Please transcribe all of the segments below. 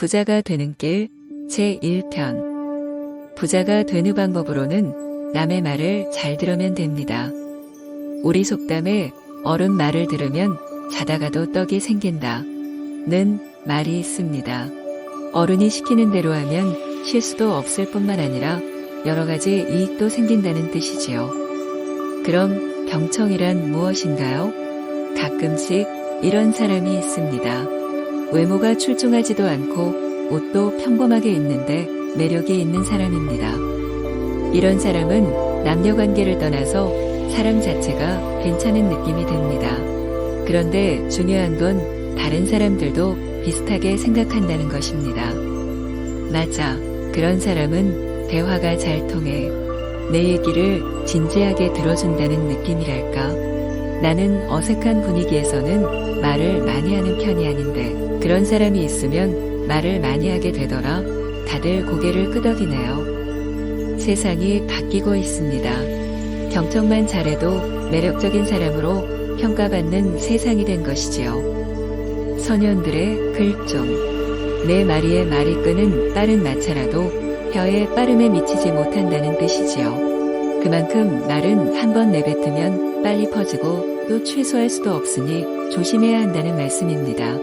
부자가 되는 길 제1편 부자가 되는 방법으로는 남의 말을 잘 들으면 됩니다. 우리 속담에 어른 말을 들으면 자다가도 떡이 생긴다. 는 말이 있습니다. 어른이 시키는 대로 하면 실수도 없을 뿐만 아니라 여러 가지 이익도 생긴다는 뜻이지요. 그럼 경청이란 무엇인가요? 가끔씩 이런 사람이 있습니다. 외모가 출중하지도 않고 옷도 평범하게 입는데 매력이 있는 사람입니다. 이런 사람은 남녀 관계를 떠나서 사람 자체가 괜찮은 느낌이 듭니다. 그런데 중요한 건 다른 사람들도 비슷하게 생각한다는 것입니다. 맞아. 그런 사람은 대화가 잘 통해 내 얘기를 진지하게 들어준다는 느낌이랄까. 나는 어색한 분위기에서는 말을 많이 하는 편이 아닌데 그런 사람이 있으면 말을 많이 하게 되더라. 다들 고개를 끄덕이네요. 세상이 바뀌고 있습니다. 경청만 잘해도 매력적인 사람으로 평가받는 세상이 된 것이지요. 선현들의 글종. 내 마리의 말이 끄는 빠른 마차라도 혀의 빠름에 미치지 못한다는 뜻이지요. 그만큼 말은 한 번 내뱉으면 빨리 퍼지고 또 취소할 수도 없으니 조심해야 한다는 말씀입니다.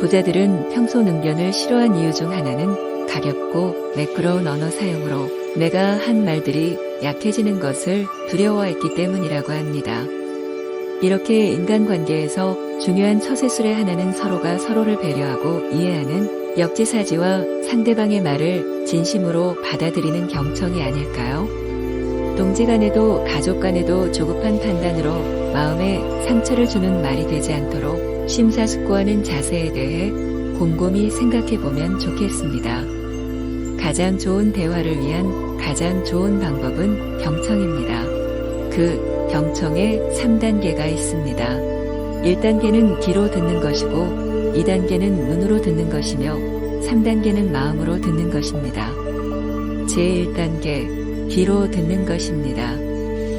부자들은 평소 능견을 싫어한 이유 중 하나는 가볍고 매끄러운 언어 사용으로 내가 한 말들이 약해지는 것을 두려워했기 때문이라고 합니다. 이렇게 인간관계에서 중요한 처세술의 하나는 서로가 서로를 배려하고 이해하는 역지사지와 상대방의 말을 진심으로 받아들이는 경청이 아닐까요? 동지 간에도 가족 간에도 조급한 판단으로 마음에 상처를 주는 말이 되지 않도록 심사숙고하는 자세에 대해 곰곰이 생각해 보면 좋겠습니다. 가장 좋은 대화를 위한 가장 좋은 방법은 경청입니다. 그 경청에 3단계가 있습니다. 1단계는 귀로 듣는 것이고 2단계는 눈으로 듣는 것이며 3단계는 마음으로 듣는 것입니다. 제1단계 귀로 듣는 것입니다.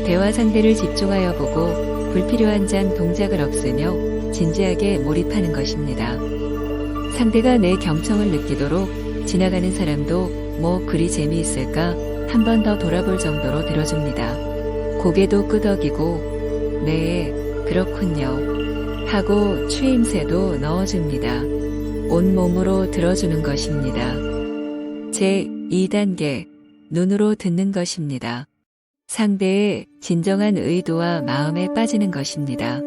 대화 상대를 집중하여 보고 불필요한 잔 동작을 없애며 진지하게 몰입하는 것입니다. 상대가 내 경청을 느끼도록 지나가는 사람도 뭐 그리 재미있을까 한 번 더 돌아볼 정도로 들어줍니다. 고개도 끄덕이고 네 그렇군요 하고 추임새도 넣어줍니다. 온몸으로 들어주는 것입니다. 제 2단계 눈으로 듣는 것입니다. 상대의 진정한 의도와 마음에 빠지는 것입니다.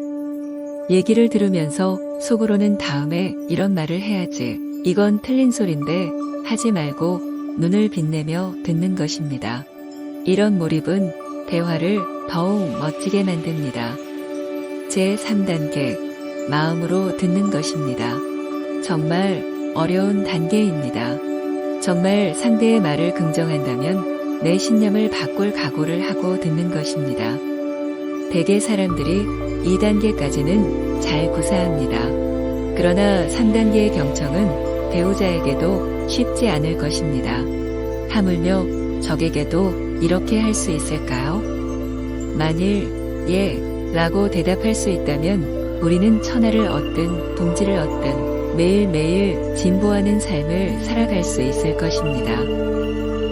얘기를 들으면서 속으로는 다음에 이런 말을 해야지. 이건 틀린 소린데 하지 말고 눈을 빛내며 듣는 것입니다. 이런 몰입은 대화를 더욱 멋지게 만듭니다. 제 3단계 마음으로 듣는 것입니다. 정말 어려운 단계입니다. 정말 상대의 말을 긍정한다면 내 신념을 바꿀 각오를 하고 듣는 것입니다. 대개 사람들이 2단계까지는 잘 구사합니다. 그러나 3단계의 경청은 배우자에게도 쉽지 않을 것입니다. 하물며 적에게도 이렇게 할 수 있을까요? 만일 예 라고 대답할 수 있다면 우리는 천하를 얻든 동지를 얻든 매일매일 진보하는 삶을 살아갈 수 있을 것입니다.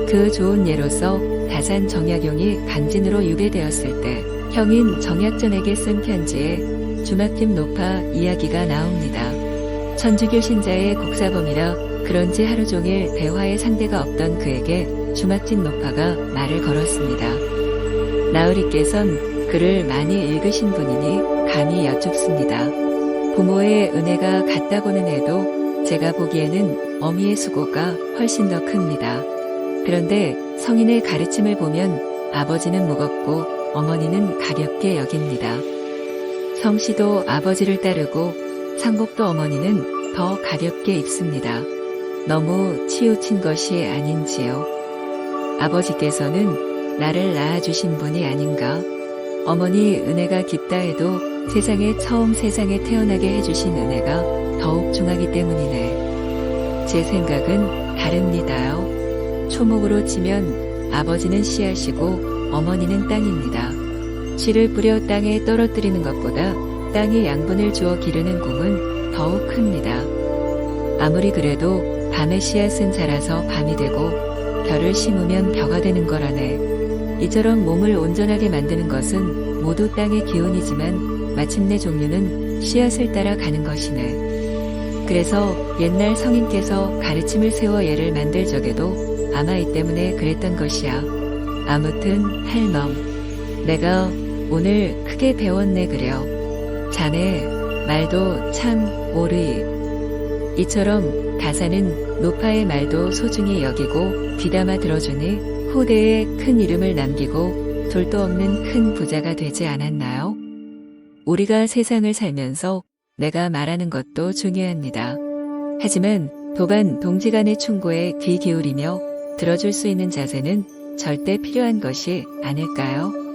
그 좋은 예로서 다산 정약용이 강진으로 유배되었을 때 형인 정약전에게 쓴 편지에 주막집 노파 이야기가 나옵니다. 천주교 신자의 국사범이라 그런지 하루 종일 대화의 상대가 없던 그에게 주막진 노파가 말을 걸었습니다. 나으리께선 글을 많이 읽으신 분이니 감히 여쭙습니다. 부모의 은혜가 같다고는 해도 제가 보기에는 어미의 수고가 훨씬 더 큽니다. 그런데 성인의 가르침을 보면 아버지는 무겁고 어머니는 가볍게 여깁니다. 성씨도 아버지를 따르고 상복도 어머니는 더 가볍게 입습니다. 너무 치우친 것이 아닌지요. 아버지께서는 나를 낳아주신 분이 아닌가. 어머니 은혜가 깊다 해도 세상에 처음 세상에 태어나게 해주신 은혜가 더욱 중하기 때문이네. 제 생각은 다릅니다요. 초목으로 치면 아버지는 씨앗이고 어머니는 땅입니다. 씨를 뿌려 땅에 떨어뜨리는 것보다 땅에 양분을 주어 기르는 공은 더욱 큽니다. 아무리 그래도 밤에 씨앗은 자라서 밤이 되고 벼를 심으면 벼가 되는 거라네. 이처럼 몸을 온전하게 만드는 것은 모두 땅의 기운이지만 마침내 종류는 씨앗을 따라 가는 것이네. 그래서 옛날 성인께서 가르침을 세워 예를 만들 적에도 아마 이 때문에 그랬던 것이야. 아무튼 할멈, 내가 오늘 크게 배웠네 그려. 자네 말도 참 옳으이. 이처럼 가사는 노파의 말도 소중히 여기고 귀담아 들어주니 후대에 큰 이름을 남기고 돌도 없는 큰 부자가 되지 않았나요? 우리가 세상을 살면서 내가 말하는 것도 중요합니다. 하지만 도반 동지 간의 충고에 귀 기울이며 들어줄 수 있는 자세는 절대 필요한 것이 아닐까요?